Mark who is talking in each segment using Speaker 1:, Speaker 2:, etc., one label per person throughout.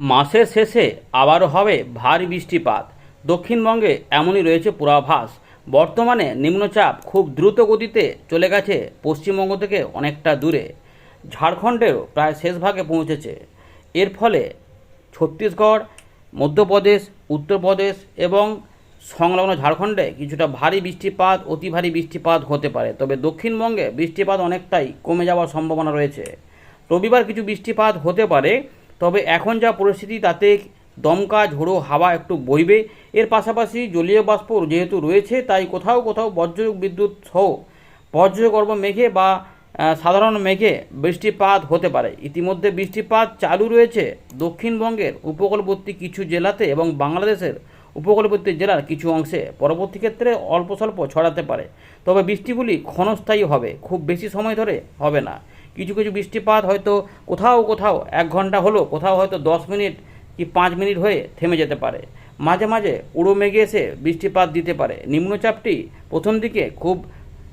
Speaker 1: মাসের শেষে আবারও হবে ভারী বৃষ্টিপাত। দক্ষিণবঙ্গে এমনই রয়েছে পূর্বাভাস। বর্তমানে নিম্নচাপ খুব দ্রুত গতিতে চলে গেছে পশ্চিমবঙ্গ থেকে অনেকটা দূরে। ঝাড়খণ্ডেরও প্রায় শেষ ভাগে পৌঁছেছে। এর ফলে ছত্তিশগড়, মধ্যপ্রদেশ, উত্তরপ্রদেশ এবং সংলগ্ন ঝাড়খণ্ডে কিছুটা ভারী বৃষ্টিপাত, অতি ভারী বৃষ্টিপাত হতে পারে। তবে দক্ষিণবঙ্গে বৃষ্টিপাত অনেকটাই কমে যাওয়ার সম্ভাবনা রয়েছে। রবিবার কিছু বৃষ্টিপাত হতে পারে। তবে এখন যা পরিস্থিতি, তাতে দমকা, ঝোড়ো হাওয়া একটু বইবে। এর পাশাপাশি জলীয় বাষ্প যেহেতু রয়েছে, তাই কোথাও কোথাও বজ্র বিদ্যুৎ সহ বজ্রগর্ভ মেঘে বা সাধারণ মেঘে বৃষ্টিপাত হতে পারে। ইতিমধ্যে বৃষ্টিপাত চালু রয়েছে দক্ষিণবঙ্গের উপকূলবর্তী কিছু জেলাতে এবং বাংলাদেশের উপকূলবর্তী জেলার কিছু অংশে। পরবর্তী ক্ষেত্রে অল্প স্বল্প ছড়াতে পারে। তবে বৃষ্টিগুলি ক্ষণস্থায়ী হবে, খুব বেশি সময় ধরে হবে না। কিছু কিছু বৃষ্টিপাত হয়তো কোথাও কোথাও, এক ঘণ্টা হলো, কোথাও হয়তো দশ মিনিট কি পাঁচ মিনিট হয়ে থেমে যেতে পারে। মাঝে মাঝে উড়ো মেঘে এসে বৃষ্টিপাত দিতে পারে। নিম্নচাপটি প্রথম দিকে খুব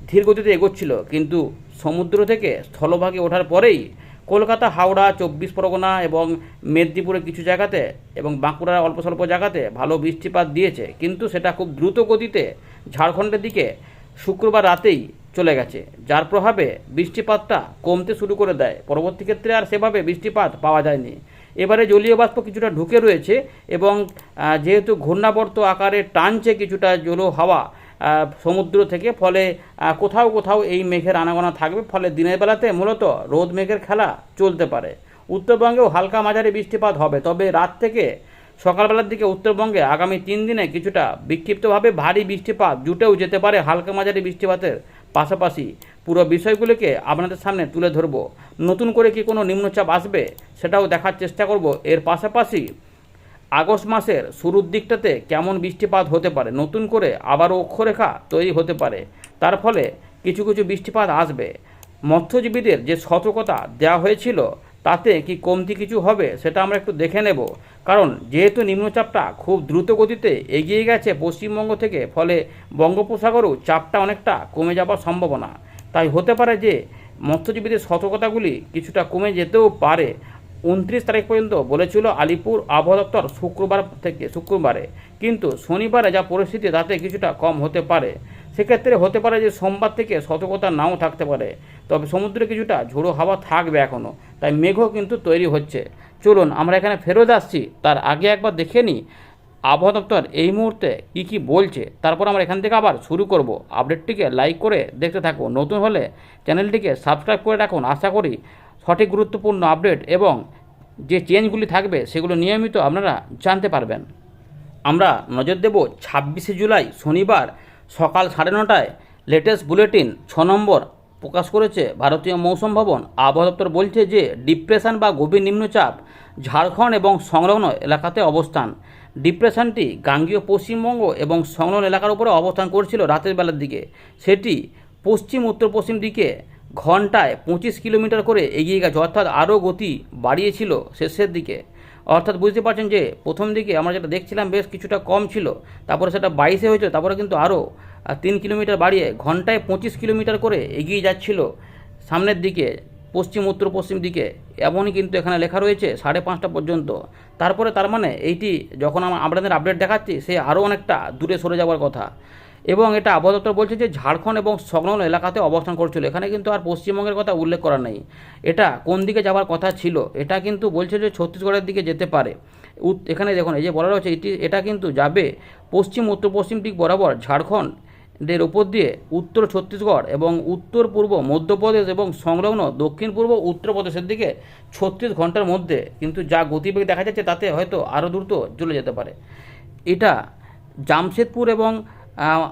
Speaker 1: ধীর গতিতে এগোচ্ছিল, কিন্তু সমুদ্র থেকে স্থলভাগে ওঠার পরেই কলকাতা, হাওড়া, চব্বিশ পরগনা এবং মেদিনীপুরের কিছু জায়গাতে এবং বাঁকুড়ার অল্প স্বল্প জায়গাতে ভালো বৃষ্টিপাত দিয়েছে। কিন্তু সেটা খুব দ্রুত গতিতে ঝাড়খণ্ডের দিকে শুক্রবার রাতেই চলে গেছে। যার প্রভাবে বৃষ্টিপাতটা কমতে শুরু করে দেয়। পরবর্তী ক্ষেত্রে আর সেভাবে বৃষ্টিপাত পাওয়া যায়নি। এবারে জলীয় বাষ্প কিছুটা ঢুকে রয়েছে এবং যেহেতু ঘূর্ণাবর্ত আকারে টানছে কিছুটা জলো হাওয়া সমুদ্র থেকে, ফলে কোথাও কোথাও এই মেঘের আনাগোনা থাকবে। ফলে দিনের বেলাতে মূলত রোদ মেঘের খেলা চলতে পারে। উত্তরবঙ্গেও হালকা মাঝারি বৃষ্টিপাত হবে। তবে রাত থেকে সকালবেলার দিকে উত্তরবঙ্গে আগামী তিন দিনে কিছুটা বিক্ষিপ্তভাবে ভারী বৃষ্টিপাত জুটেও যেতে পারে। হালকা মাঝারি বৃষ্টিপাতের পাশাপাশি পুরো বিষয়গুলোকে আপনাদের সামনে তুলে ধরব। নতুন করে কি কোনো নিম্নচাপ আসবে? সেটাও দেখার চেষ্টা করব। এর পাশাপাশি আগস্ট মাসের শুরুর দিকটাতে কেমন বৃষ্টিপাত হতে পারে? নতুন করে আবারও অক্ষরেখা তৈরি হতে পারে। তার ফলে কিছু কিছু বৃষ্টিপাত আসবে। মৎস্যজীবীদের যে সতর্কতা দেওয়া হয়েছিল, তাতে কি কমতি কিছু হবে, সেটা আমরা একটু দেখে নেব। কারণ যেহেতু নিম্নচাপটা খুব দ্রুত গতিতে এগিয়ে গেছে পশ্চিমবঙ্গ থেকে, ফলে বঙ্গোপসাগরেও চাপটা অনেকটা কমে যাবার সম্ভাবনা। তাই হতে পারে যে মৎস্যজীবীদের সতর্কতাগুলি কিছুটা কমে যেতেও পারে। উনত্রিশ তারিখ পর্যন্ত বলেছিল আলিপুর আবহাওয়া দপ্তর শুক্রবার থেকে শুক্রবারে। কিন্তু শনিবারে যা পরিস্থিতি, তাতে কিছুটা কম হতে পারে। সেক্ষেত্রে হতে পারে যে সোমবার থেকে সতর্কতা নাও থাকতে পারে। তবে সমুদ্রে কিছুটা ঝোড়ো হাওয়া থাকবে এখনও তাই মেঘও কিন্তু তৈরি হচ্ছে। চলুন, আমরা এখানে ফেরত আসছি। তার আগে একবার দেখে নিই, আবহাওয়া দপ্তর এই মুহূর্তে কী কী বলছে। তারপর আমরা এখান থেকে আবার শুরু করব। আপডেটটিকে লাইক করে দেখতে থাকুন। নতুন হলে চ্যানেলটিকে সাবস্ক্রাইব করে রাখুন। আশা করি সঠিক গুরুত্বপূর্ণ আপডেট এবং যে চেঞ্জগুলি থাকবে সেগুলো নিয়মিত আপনারা জানতে পারবেন। আমরা নজর দেব ছাব্বিশে জুলাই শনিবার সকাল সাড়ে নটায় লেটেস্ট বুলেটিন ছ নম্বর প্রকাশ করেছে ভারতীয় মৌসুম ভবন। আবহাওয়া দপ্তর বলছে যে, ডিপ্রেশন বা গভীর নিম্নচাপ ঝাড়খণ্ড এবং সংলগ্ন এলাকাতে অবস্থান। ডিপ্রেশনটি গাঙ্গীয় পশ্চিমবঙ্গ এবং সংলগ্ন এলাকার উপরে অবস্থান করছিল রাতের বেলার দিকে। সেটি পশ্চিম উত্তর পশ্চিম দিকে ঘন্টায় পঁচিশ কিলোমিটার করে এগিয়ে গেছে, অর্থাৎ আরও গতি বাড়িয়েছিল শেষের দিকে। অর্থাৎ বুঝতে পারছেন যে প্রথম দিকে আমরা যেটা দেখছিলাম বেশ কিছুটা কম ছিল, তারপরে সেটা বাইশে হয়েছিল, তারপরে কিন্তু আরও তিন কিলোমিটার বাড়িয়ে ঘন্টায় পঁচিশ কিলোমিটার করে এগিয়ে যাচ্ছিল সামনের দিকে, পশ্চিম উত্তর পশ্চিম দিকে, এমনই কিন্তু এখানে লেখা রয়েছে সাড়ে পাঁচটা পর্যন্ত। তারপরে তার মানে এইটি যখন আমরা আপনাদের আপডেট দেখাচ্ছি, সে আরও অনেকটা দূরে সরে যাওয়ার কথা। এবং এটা আবহাওয়া বলছে যে ঝাড়খণ্ড এবং সংলগ্ন এলাকাতে অবস্থান করছিল। এখানে কিন্তু আর পশ্চিমবঙ্গের কথা উল্লেখ করা নেই। এটা কোন দিকে যাওয়ার কথা ছিল? এটা কিন্তু বলছে যে ছত্তিশগড়ের দিকে যেতে পারে। এখানে দেখুন, এই যে বলা রয়েছে, এটি এটা কিন্তু যাবে পশ্চিম উত্তর পশ্চিম দিক বরাবর ঝাড়খণ্ড এর উপর দিয়ে উত্তর ছত্তিশগড় এবং উত্তর পূর্ব মধ্যপ্রদেশ এবং সংলগ্ন দক্ষিণ পূর্ব উত্তরপ্রদেশের দিকে ছত্রিশ ঘণ্টার মধ্যে কিন্তু যা গতিবেগ দেখা যাচ্ছে তাতে হয়তো আরও দ্রুত চলে যেতে পারে। এটা জামশেদপুর এবং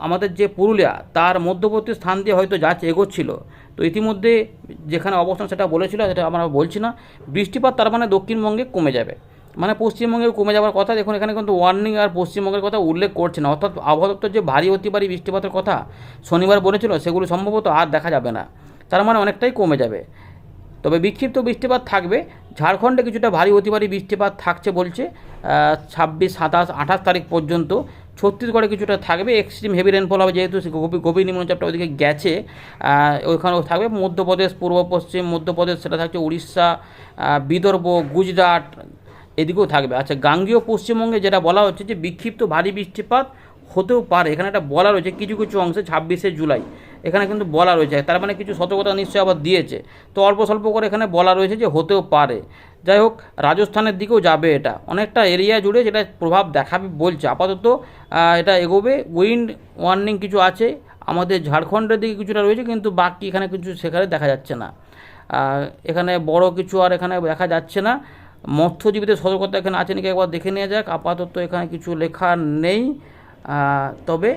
Speaker 1: আমাদের যে পুরুলিয়া, তার মধ্যবর্তী স্থান দিয়ে হয়তো যাচ্ছে এগোচ্ছিল। তো ইতিমধ্যে যেখানে অবস্থান সেটা বলেছিল, সেটা আমরা বলছি না। বৃষ্টিপাত তার মানে দক্ষিণবঙ্গে কমে যাবে। মানে পশ্চিমবঙ্গে কমে যাওয়ার কথা, দেখুন, এখানে কিন্তু ওয়ার্নিং আর পশ্চিমবঙ্গের কথা উল্লেখ করছে না। অর্থাৎ আবহাওয়া যে ভারী অতি ভারী বৃষ্টিপাতের কথা শনিবার বলেছিল, সেগুলো সম্ভবত আর দেখা যাবে না। তার মানে অনেকটাই কমে যাবে। তবে বিক্ষিপ্ত বৃষ্টিপাত থাকবে। ঝাড়খণ্ডে কিছুটা ভারী অতি ভারী বৃষ্টিপাত থাকছে বলছে ছাব্বিশ, সাতাশ, আঠাশ তারিখ পর্যন্ত। ছত্তিশগড়ে কিছুটা থাকবে এক্সট্রিম হেভি রেনফল হবে যেহেতু গভীর গভীর নিম্নচাপটা ওইদিকে গেছে। ওইখানেও থাকবে মধ্যপ্রদেশ, পূর্ব পশ্চিম, মধ্যপ্রদেশ সেটা থাকছে উড়িষ্যা বিদর্ভ, গুজরাট, এদিকেও থাকবে। আচ্ছা গাঙ্গীয় পশ্চিমবঙ্গে যেটা বলা হচ্ছে যে বিক্ষিপ্ত ভারী বৃষ্টিপাত হতেও পারে। এখানে একটা বলা রয়েছে, কিছু কিছু অংশে ছাব্বিশে জুলাই। এখানে কিন্তু বলা রয়েছে, তার মানে কিছু সতর্কতা নিশ্চয়ই আবার দিয়েছে। তো অল্প স্বল্প করে এখানে বলা রয়েছে যে হতেও পারে। যাই হোক, রাজস্থানের দিকেও যাবে এটা। অনেকটা এরিয়া জুড়ে যেটা প্রভাব দেখাবে বলছে। আপাতত এটা এগোবে। উইন্ড ওয়ার্নিং কিছু আছে। আমাদের ঝাড়খণ্ডের দিকে কিছুটা রয়েছে, কিন্তু বাকি এখানে কিছু সেখানে দেখা যাচ্ছে না। এখানে বড় কিছু আর এখানে দেখা যাচ্ছে না। মৎস্যজীবীদের সতর্কতা এখানে আছে নাকি একবার দেখে নেওয়া যাক। আপাতত এখানে কিছু লেখা নেই। তবে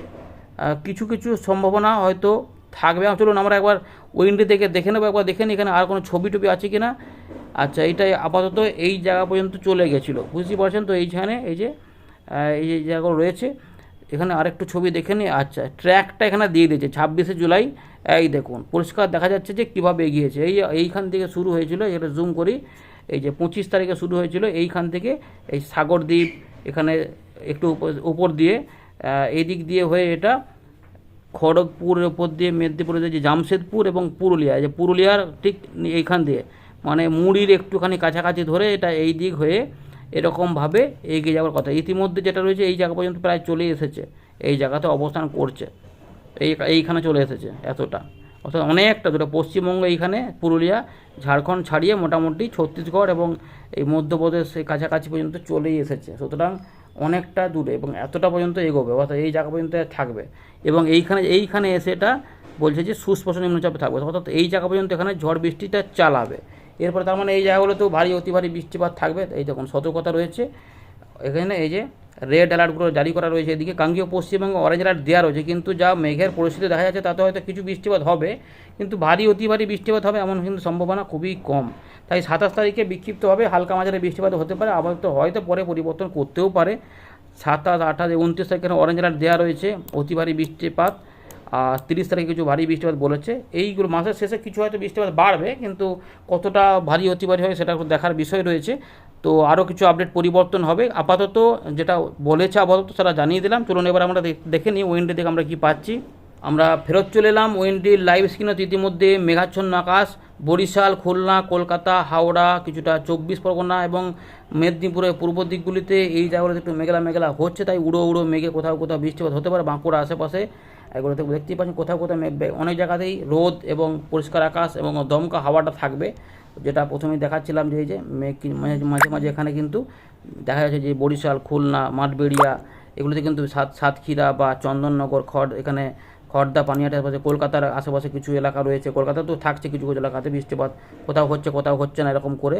Speaker 1: কিছু কিছু সম্ভাবনা হয়তো থাকবে। চলুন আমরা একবার উইন্ডি থেকে দেখে নেব, একবার দেখে নিই এখানে আর কোনো ছবি টবি আছে কি না আচ্ছা এইটাই আপাতত এই জায়গা পর্যন্ত চলে গেছিল। বুঝতে পারছেন তো, এইখানে এই যে এই যে জায়গাগুলো রয়েছে, এখানে আরেকটু ছবি দেখে নিই। আচ্ছা ট্র্যাকটা এখানে দিয়ে দিয়েছে, ছাব্বিশে জুলাই। এই দেখুন, পরিষ্কার দেখা যাচ্ছে যে কীভাবে এগিয়েছে। এই এইখান থেকে শুরু হয়েছিল এটা জুম করি, এই যে পঁচিশ তারিখে শুরু হয়েছিল, এইখান থেকে এই সাগরদ্বীপ, এখানে একটু উপর দিয়ে এদিক দিয়ে হয়ে এটা খড়গপুরের ওপর দিয়ে মেদিনীপুরের যে জামশেদপুর এবং পুরুলিয়া যে পুরুলিয়ার ঠিক এইখান দিয়ে মানে মুড়ির একটুখানি কাছাকাছি ধরে এটা এই দিক হয়ে এরকমভাবে এগিয়ে যাওয়ার কথা। ইতিমধ্যে যেটা রয়েছে, এই জায়গা পর্যন্ত প্রায় চলে এসেছে। এই জায়গাতে অবস্থান করছে। এই এইখানে চলে এসেছে এতটা। অর্থাৎ অনেকটা দূরে। পশ্চিমবঙ্গ এইখানে, পুরুলিয়া, ঝাড়খণ্ড ছাড়িয়ে মোটামুটি ছত্তিশগড় এবং এই মধ্যপ্রদেশ কাছাকাছি পর্যন্ত চলেই এসেছে। সুতরাং অনেকটা দূরে এবং এতটা পর্যন্ত এগোবে, অর্থাৎ এই জায়গা পর্যন্ত থাকবে। এবং এইখানে এইখানে এসে এটা বলছে যে সুস্পষ্ট নিম্নচাপে থাকবে। অর্থাৎ এই জায়গা পর্যন্ত এখানে ঝড় বৃষ্টিটা চালাবে। এরপরে তার মানে এই জায়গাগুলোতেও ভারী, অতি ভারী বৃষ্টিপাত থাকবে। এই দেখুন, সতর্কতা রয়েছে। এখানে এই যে রেড অ্যালার্টগুলো জারি করা রয়েছে। এদিকে গাঙ্গীয় পশ্চিমবঙ্গে অরেঞ্জ অ্যালার্ট দেওয়া রয়েছে। কিন্তু যা মেঘের পরিস্থিতি দেখা যাচ্ছে, তাতে হয়তো কিছু বৃষ্টিপাত হবে। কিন্তু ভারী, অতি ভারী বৃষ্টিপাত হবে এমন কিন্তু সম্ভাবনা খুবই কম। তাই সাতাশ তারিখে বিক্ষিপ্তভাবে হালকা মাঝারি বৃষ্টিপাত হতে পারে। আবার তো হয়তো পরে পরিবর্তন করতেও পারে। সাতাশ, আঠাশ, উনত্রিশ তারিখে অরেঞ্জ অ্যালার্ট দেওয়া রয়েছে। অতি ভারী বৃষ্টিপাত, আর তিরিশ তারিখে কিছু ভারী বৃষ্টিপাত বলেছে। এইগুলো মাসের শেষে কিছু হয়তো বৃষ্টিপাত বাড়বে, কিন্তু কতটা ভারী, অতি ভারী হয় সেটা দেখার বিষয় রয়েছে। তো আরও কিছু আপডেট পরিবর্তন হবে। আপাতত যেটা বলেছে আপাতত সেটা জানিয়ে দিলাম। চলুন এবার আমরা দেখে নিই উইন্ডে থেকে আমরা কি পাচ্ছি। আমরা ফেরত চলে এলাম ওয়েন্ডির লাইভ স্ক্রিনে ইতিমধ্যে মেঘাচ্ছন্ন আকাশ, বরিশাল, খুলনা, কলকাতা, হাওড়া, কিছুটা চব্বিশ পরগনা এবং মেদিনীপুরের পূর্ব দিকগুলিতে এই জায়গাগুলোতে একটু মেঘলা মেঘলা হচ্ছে, তাই উড়ো উড়ো মেঘে কোথাও কোথাও বৃষ্টিপাত হতে পারে বাঁকুড়া আশেপাশে। এগুলোতে দেখতেই পাচ্ছেন কোথাও কোথাও অনেক জায়গাতেই রোদ এবং পরিষ্কার আকাশ এবং দমকা হাওয়াটা থাকবে। যেটা প্রথমেই দেখাচ্ছিলাম যে এই যে মেঘ মাঝে মাঝে এখানে কিন্তু দেখা যাচ্ছে যে বরিশাল, খুলনা, মাঠবেড়িয়া এগুলোতে কিন্তু সাত সাতক্ষীরা বা চন্দননগর, খড় এখানে খড়দা পানিয়াটের আশেপাশে কলকাতার আশেপাশে কিছু এলাকা রয়েছে কলকাতা তো থাকছে কিছু কিছু এলাকাতে বৃষ্টিপাত কোথাও হচ্ছে কোথাও হচ্ছে না এরকম করে।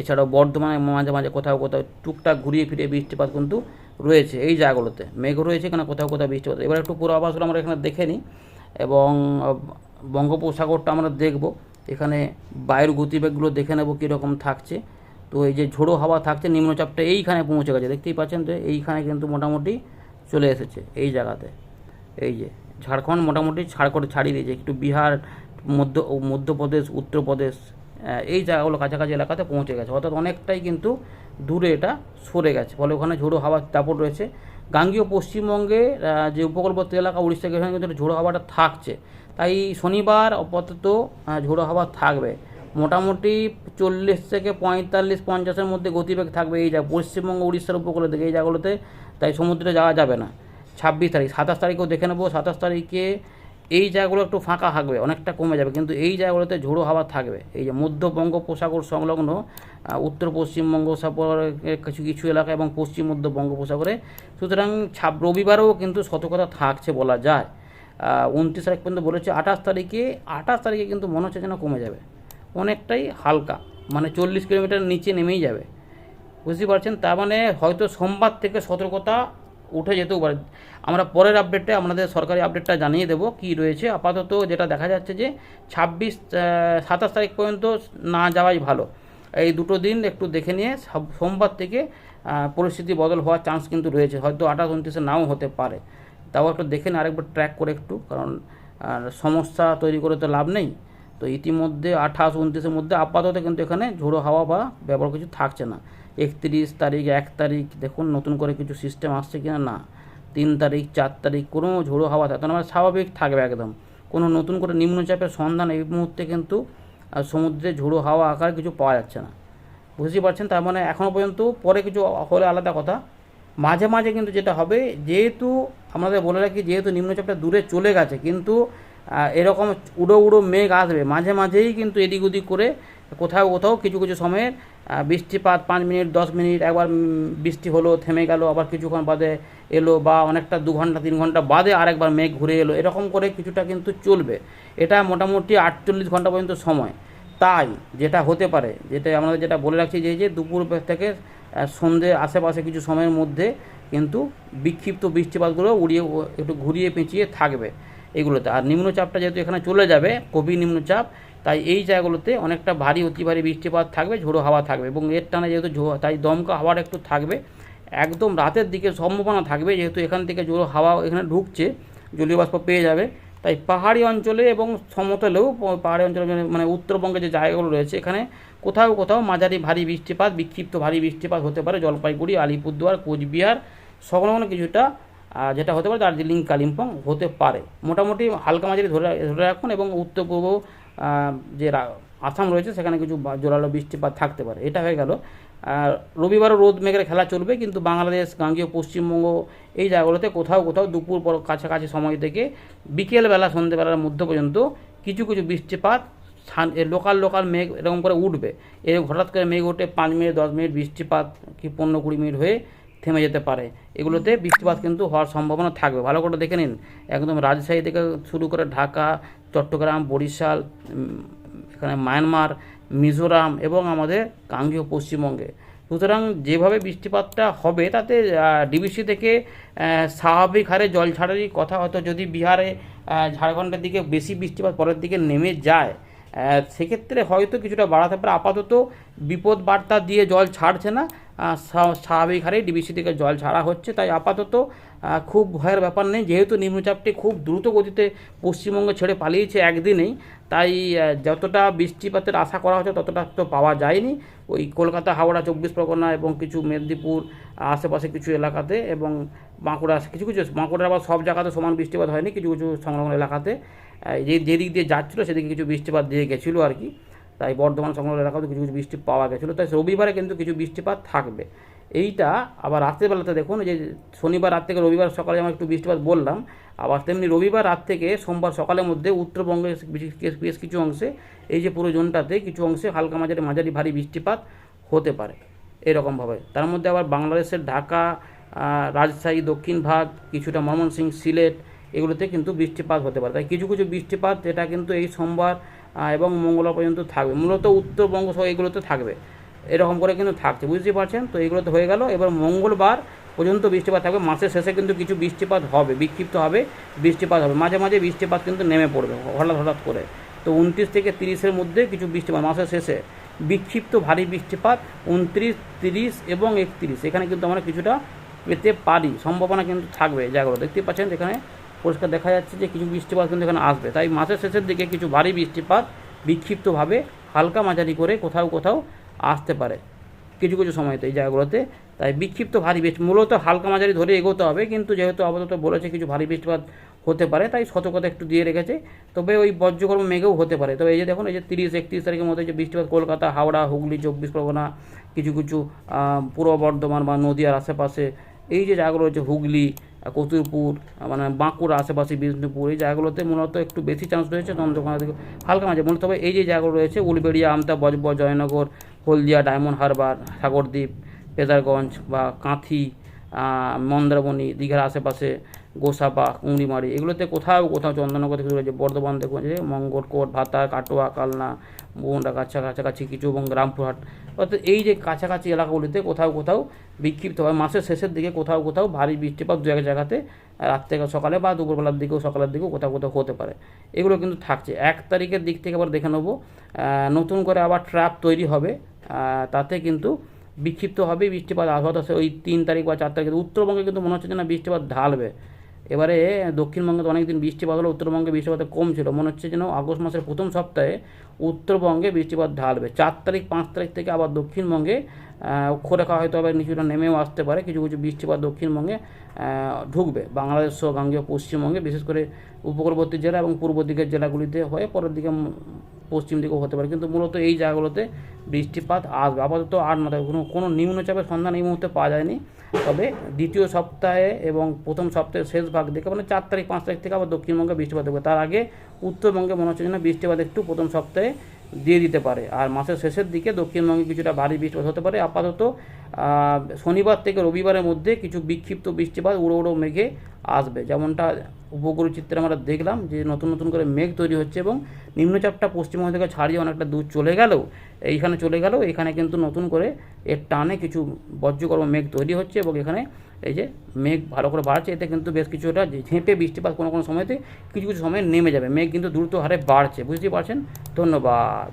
Speaker 1: এছাড়াও বর্ধমানে মাঝে মাঝে কোথাও কোথাও টুকটাক ঘুরিয়ে ফিরিয়ে বৃষ্টিপাত কিন্তু রয়েছে এই জায়গাগুলোতে। মেঘ রয়েছে এখানে কোথাও কোথাও বৃষ্টিপাত এবার একটু পুরো পূর্বাভাসগুলো আমরা এখানে দেখে নিই এবং বঙ্গোপসাগরটা আমরা দেখব। এখানে বায়ুর গতিবেগগুলো দেখে নেব কীরকম থাকছে। তো এই যে ঝোড়ো হাওয়া থাকছে, নিম্নচাপটা এইখানে পৌঁছে গেছে। দেখতেই পাচ্ছেন তো এইখানে কিন্তু মোটামুটি চলে এসেছে এই জায়গাতে। এই যে ঝাড়খণ্ড মোটামুটি ছাড় করে ছাড়িয়ে দিয়েছে। একটু বিহার, মধ্য, মধ্যপ্রদেশ, উত্তরপ্রদেশ এই জায়গাগুলো কাছাকাছি এলাকাতে পৌঁছে গেছে। অর্থাৎ অনেকটাই কিন্তু দূরে এটা সরে গেছে। ফলে ওখানে ঝোড়ো হাওয়ার দাপট রয়েছে। গাঙ্গীয় পশ্চিমবঙ্গে যে উপকূলবর্তী এলাকা, উড়িষ্যা এখানে কিন্তু ঝোড়ো হাওয়াটা থাকছে। তাই শনিবার আপাতত ঝোড়ো হাওয়া থাকবে। মোটামুটি চল্লিশ থেকে পঁয়তাল্লিশ, পঞ্চাশের মধ্যে গতিবেগ থাকবে এই জায়গা, পশ্চিমবঙ্গ, উড়িষ্যার উপকূলের দিকে এই জায়গাগুলোতে। তাই সমুদ্রে যাওয়া যাবে না। ছাব্বিশ তারিখ, সাতাশ তারিখেও দেখে নেব, সাতাশ তারিখে এই জায়গাগুলো একটু ফাঁকা থাকবে, অনেকটা কমে যাবে, কিন্তু এই জায়গাগুলোতে ঝোড়ো হাওয়া থাকবে। এই যে মধ্য বঙ্গোপসাগর সংলগ্ন উত্তর পশ্চিম বঙ্গোপসাগরের কিছু কিছু এলাকা এবং পশ্চিম মধ্য বঙ্গোপসাগরে, সুতরাং ছাব, রবিবারেও কিন্তু সতর্কতা থাকছে বলা যায়। উনত্রিশ তারিখ পর্যন্ত বলেছে, আঠাশ তারিখে আঠাশ তারিখে কিন্তু মনে হচ্ছে যেন কমে যাবে। অনেকটাই হালকা মানে চল্লিশ কিলোমিটার নিচে নেমেই যাবে। বুঝতে পারছেন? তার মানে হয়তো সোমবার থেকে সতর্কতা উঠে যেতেও পারে। আমরা পরের আপডেটে আপনাদের সরকারি আপডেটটা জানিয়ে দেবো কি রয়েছে। আপাতত যেটা দেখা যাচ্ছে যে ছাব্বিশ সাতাশ তারিখ পর্যন্ত না যাওয়াই ভালো। এই দুটো দিন একটু দেখে নিয়ে সোমবার থেকে পরিস্থিতি বদল হওয়ার চান্স কিন্তু রয়েছে। হয়তো আঠাশ, উনত্রিশে নাও হতে পারে। তাও একটু দেখে নিন আরেকবার ট্র্যাক করে একটু, কারণ সমস্যা তৈরি করে তো লাভ নেই। তো ইতিমধ্যে আঠাশ, উনত্রিশের মধ্যে আপাতত কিন্তু এখানে ঝোড়ো হাওয়া বা ব্যবহার কিছু থাকছে না। একত্রিশ তারিখ, এক তারিখ, দেখুন নতুন করে কিছু সিস্টেম আসছে কি না। তিন তারিখ, চার তারিখ, কোনো ঝোড়ো হাওয়া থাকে মানে স্বাভাবিক থাকবে একদম। কোনো নতুন করে নিম্নচাপের সন্ধান এই মুহূর্তে কিন্তু সমুদ্রে ঝোড়ো হাওয়া আকার কিছু পাওয়া যাচ্ছে না। বুঝতেই পারছেন? তার মানে এখনও পর্যন্ত পরে কিছু হলে আলাদা কথা। মাঝে মাঝে কিন্তু যেটা হবে, যেহেতু আমাদের বলে রাখি, যেহেতু নিম্নচাপটা দূরে চলে গেছে, কিন্তু এরকম উড়ো উড়ো মেঘ আসবে। মাঝে মাঝেই কিন্তু এদিক ওদিক করে কোথাও কোথাও কিছু কিছু সময়ে বৃষ্টিপাত পাঁচ মিনিট দশ মিনিট একবার বৃষ্টি হলো থেমে গেল আবার কিছুক্ষণ বাদে এলো বা অনেকটা দু ঘণ্টা তিন ঘণ্টা বাদে আরেকবার মেঘ ঘুরে এলো। এরকম করে কিছুটা কিন্তু চলবে। এটা মোটামুটি আটচল্লিশ ঘণ্টা পর্যন্ত সময়। তাই যেটা হতে পারে যেটা আমাদের যেটা বলে রাখছি যে যে দুপুর থেকে আহ, সন্ধে আশেপাশে কিছু সময়ের মধ্যে কিন্তু বিক্ষিপ্ত বৃষ্টিপাতগুলো উড়িয়ে একটু ঘুরিয়ে পেঁচিয়ে থাকবে। এগুলোতে। আর নিম্নচাপটা যেহেতু এখানে চলে যাবে কবি নিম্নচাপ তাই এই জায়গাগুলোতে অনেকটা ভারী অতি ভারী বৃষ্টিপাত থাকবে ঝোড়ো হাওয়া থাকবে এবং এর টানে যেহেতু তাই দমকা হাওয়াটা একটু থাকবে। একদম রাতের দিকে সম্ভাবনা থাকবে যেহেতু এখান থেকে জোড়ো হাওয়া এখানে ঢুকছে জলীয় বাষ্প পেয়ে যাবে। তাই পাহাড়ি অঞ্চলে এবং সমতলেও পাহাড়ি অঞ্চলে মানে- মানে উত্তরবঙ্গে যে জায়গাগুলো রয়েছে এখানে কোথাও কোথাও মাঝারি ভারী বৃষ্টিপাত বিক্ষিপ্ত ভারী বৃষ্টিপাত হতে পারে। জলপাইগুড়ি আলিপুরদুয়ার কোচবিহার সংলগ্ন কিছুটা আহ, যেটা হতে পারে দার্জিলিং, কালিম্পং হতে পারে। মোটামুটি হালকা মাঝারি ধরে ধরে রাখুন এবং উত্তর পূর্ব যে আসাম রয়েছে সেখানে কিছু জোরালো বৃষ্টিপাত থাকতে পারে। এটা হয়ে গেল। আর রবিবারও রোদ মেঘের খেলা চলবে, কিন্তু বাংলাদেশ, গাঙ্গীয়, পশ্চিমবঙ্গ এই জায়গাগুলোতে কোথাও কোথাও দুপুর পর কাছাকাছি সময় থেকে বিকেলবেলা সন্ধ্যেবেলার মধ্যে পর্যন্ত কিছু কিছু বৃষ্টিপাত লোকাল লোকাল মেঘ এরকম করে উঠবে। এরকম হঠাৎ করে মেঘ ওঠে পাঁচ মিনিট, দশ মিনিট বৃষ্টিপাত কি পনেরো কুড়ি মিনিট হয়ে থেমে যেতে পারে। এগুলোতে বৃষ্টিপাত কিন্তু হওয়ার সম্ভাবনা থাকবে। ভালো করে দেখে নিন। একদম রাজশাহী থেকে শুরু করে ঢাকা চট্টগ্রাম বরিশাল এখানে মায়ানমার মিজোরাম এবং আমাদের গাঙ্গীয় পশ্চিমবঙ্গে। সুতরাং যেভাবে বৃষ্টিপাতটা হবে তাতে ডিবিসি থেকে স্বাভাবিক হারে জল ছাড়ারই কথা হয়তো যদি বিহারে ঝাড়খণ্ডের দিকে বেশি বৃষ্টিপাত পরের দিকে নেমে যায় সেক্ষেত্রে হয়তো কিছুটা বাড়াতে পারে। আপাতত বিপদ বার্তা দিয়ে জল ছাড়ছে না। স্বাভাবিক হারেই ডিবিসি থেকে জল ছাড়া হচ্ছে, তাই আপাতত খুব ভয়ের ব্যাপার নেই। যেহেতু নিম্নচাপটি খুব দ্রুত গতিতে পশ্চিমবঙ্গ ছেড়ে পালিয়েছে একদিনেই, তাই যতটা বৃষ্টিপাতের আশা করা হচ্ছে ততটা তো পাওয়া যায়নি। ওই কলকাতা, হাওড়া, চব্বিশ পরগনা এবং কিছু মেদিনীপুর, আশেপাশে কিছু এলাকাতে এবং বাঁকুড়া, কিছু কিছু, বাঁকুড়ার আবার সব জায়গাতে সমান বৃষ্টিপাত হয়নি, কিছু কিছু সংলগ্ন এলাকাতে। যে, যেদিক দিয়ে যাচ্ছিল সেদিকে কিছু বৃষ্টিপাত দিয়ে গেছিল আর কি। তাই বর্ধমান সংলগ্ন এলাকাতে কিছু কিছু বৃষ্টি পাওয়া গেছিল। তাই রবিবারে কিন্তু কিছু বৃষ্টিপাত থাকবে। এইটা আবার রাত্রেবেলাতে দেখুন যে শনিবার রাত থেকে রবিবার সকালে যেমন একটু বৃষ্টিপাত বললাম, আবার তেমনি রবিবার রাত থেকে সোমবার সকালের মধ্যে উত্তরবঙ্গের বেশ- কিছু অংশে, এই যে পুরো জোনটাতে কিছু অংশে হালকা মাঝারি মাঝারি ভারী বৃষ্টিপাত হতে পারে, এরকমভাবে। তার মধ্যে আবার বাংলাদেশের ঢাকা রাজশাহী, দক্ষিণ ভাগ, কিছুটা ময়মনসিংহ, সিলেট, এগুলোতে কিন্তু বৃষ্টিপাত হতে পারে। তাই কিছু কিছু বৃষ্টিপাত, এটা কিন্তু এই সোমবার এবং মঙ্গলবার পর্যন্ত থাকবে। মূলত উত্তরবঙ্গ সহ এগুলোতে থাকবে। এরকম করে কিন্তু থাকছে বুঝতে পারছেন? তো এগুলো তো হয়ে গেল। এবার মঙ্গলবার পর্যন্ত বৃষ্টিপাত থাকবে। মাসের শেষে কিন্তু কিছু বৃষ্টিপাত হবে, বিক্ষিপ্ত হবে, বৃষ্টিপাত হবে। মাঝে মাঝে বৃষ্টিপাত কিন্তু নেমে পড়বে, হঠাৎ হঠাৎ করে। তো উনত্রিশ থেকে তিরিশের মধ্যে কিছু বৃষ্টিপাত মাসের শেষে। বিক্ষিপ্ত ভারী বৃষ্টিপাত উনত্রিশ, তিরিশ এবং একত্রিশ। এখানে কিন্তু আমরা কিছুটা পেতে পারি। সম্ভাবনা কিন্তু থাকবে জায়গাগুলো দেখতে পাচ্ছেন এখানে পরিষ্কার দেখা যাচ্ছে যে কিছু বৃষ্টিপাত কিন্তু এখানে আসবে। তাই মাসের শেষের দিকে কিছু ভারী বৃষ্টিপাত বিক্ষিপ্তভাবে হালকা মাঝারি করে কোথাও কোথাও আসতে পারে কিছু কিছু সময়তে এই জায়গাগুলোতে। তাই বিক্ষিপ্ত ভারী বৃষ্টি, মূলত হালকা মাঝারি ধরে এগোতে হবে কিন্তু যেহেতু আপাতত বলেছে কিছু ভারী বৃষ্টিপাত হতে পারে, তাই সতর্কতা একটু দিয়ে রেখেছে। তবে ওই বজ্রকর্ম মেঘেও হতে পারে। তবে এই যে দেখুন, এই যে তিরিশ, একত্রিশ তারিখের মধ্যে যে বৃষ্টিপাত কলকাতা, হাওড়া, হুগলি, চব্বিশ পরগনা, কিছু কিছু পূর্ব বর্ধমান বা নদীয়ার আশেপাশে এই যে জায়গাগুলো রয়েছে, হুগলি কতুরপুর মানে বাঁকুড়া আশেপাশে বিষ্ণুপুর, এই জায়গাগুলোতে মূলত একটু বেশি চান্স রয়েছে চন্দ্রকোনা থেকে হালকা মাঝে, মূলত তবে এই যে জায়গাগুলো রয়েছে, উলবেড়িয়া, আমতা বজব জয়নগর, হলদিয়া, ডায়মন্ড হারবার, সাগরদ্বীপ, পেদারগঞ্জ বা কাঁথি মন্দারমণি, দীঘার আশেপাশে গোসাবা কুমড়িমারি এগুলোতে কোথাও কোথাও চন্দননগর থেকে শুরু হয়েছে, বর্ধমান যে মঙ্গলকোট ভাতা কাটোয়া, কালনা বোনরা কাছা কাছাকাছি কিছু এবং রামপুরহাট অর্থাৎ এই যে কাছাকাছি এলাকাগুলিতে কোথাও কোথাও বিক্ষিপ্ত হয় মাসের শেষের দিকে কোথাও কোথাও ভারী বৃষ্টিপাত দু এক জায়গাতে রাত থেকে সকালে বা দুপুরবেলার দিকেও সকালের দিকেও কোথাও কোথাও হতে পারে। এগুলো কিন্তু থাকছে। এক তারিখের দিক থেকে আবার দেখে নেব নতুন করে আবার ট্র্যাপ তৈরি হবে তাতে কিন্তু বিক্ষিপ্ত হবে বৃষ্টিপাত। আবহাওয়া ওই তিন তারিখ বা চার তারিখে উত্তরবঙ্গে কিন্তু মনে হচ্ছে যে না বৃষ্টিপাত ঢালবে। এবারে দক্ষিণবঙ্গে তো অনেকদিন বৃষ্টিপাত হলো উত্তরবঙ্গে বৃষ্টিপাত কম ছিল। মনে হচ্ছে যেন আগস্ট মাসের প্রথম সপ্তাহে উত্তরবঙ্গে বৃষ্টিপাত ঢালবে। চার তারিখ, পাঁচ তারিখ থেকে আবার দক্ষিণবঙ্গে অক্ষরেখা হয়তো আবার কিছুটা নেমেও আসতে পারে। কিছু কিছু বৃষ্টিপাত দক্ষিণবঙ্গে ঢুকবে। বাংলাদেশ সহ গাঙ্গীয় পশ্চিমবঙ্গে, বিশেষ করে উপকূলবর্তী জেলা এবং পূর্ব দিকের জেলাগুলিতে হয়ে পরের দিকে পশ্চিম দিকেও হতে পারে। কিন্তু মূলত এই জায়গাগুলোতে বৃষ্টিপাত আসবে। আপাতত আর না কোনো কোনো নিম্নচাপের সন্ধান এই মুহূর্তে পাওয়া যায়নি। তবে দ্বিতীয় সপ্তাহে এবং প্রথম সপ্তাহের শেষ ভাগ দিকে মানে চার তারিখ, পাঁচ তারিখ থেকে আবার দক্ষিণবঙ্গে বৃষ্টিপাত হবে তার আগে উত্তরবঙ্গে মনে হচ্ছে যেন বৃষ্টিপাত একটু প্রথম সপ্তাহে দিয়ে দিতে পারে। আর মাসের শেষের দিকে দক্ষিণবঙ্গে কিছুটা ভারী বৃষ্টিপাত হতে পারে। আপাতত শনিবার থেকে রবিবারের মধ্যে কিছু বিক্ষিপ্ত বৃষ্টিপাত, উড়ো উড়ো মেঘে আসবে। যেমনটা উপগ্রহ চিত্রে আমরা দেখলাম যে নতুন নতুন করে মেঘ তৈরি হচ্ছে এবং নিম্নচাপটা পশ্চিমবঙ্গ থেকে ছাড়িয়ে অনেকটা দূর চলে গেলেও, এইখানে চলে গেলেও এখানে কিন্তু নতুন করে এর টানে কিছু বজ্রকর্ম মেঘ তৈরি হচ্ছে এবং এখানে এই যে মেঘ ভালো করে বাড়ছে, এতে কিন্তু বেশ কিছুটা ঝেঁপে বৃষ্টিপাত কোনো কোনো সময়তে কিছু কিছু সময় নেমে যাবে। মেঘ কিন্তু দ্রুত হারে বাড়ছে। বুঝতেই পারছেন? ধন্যবাদ।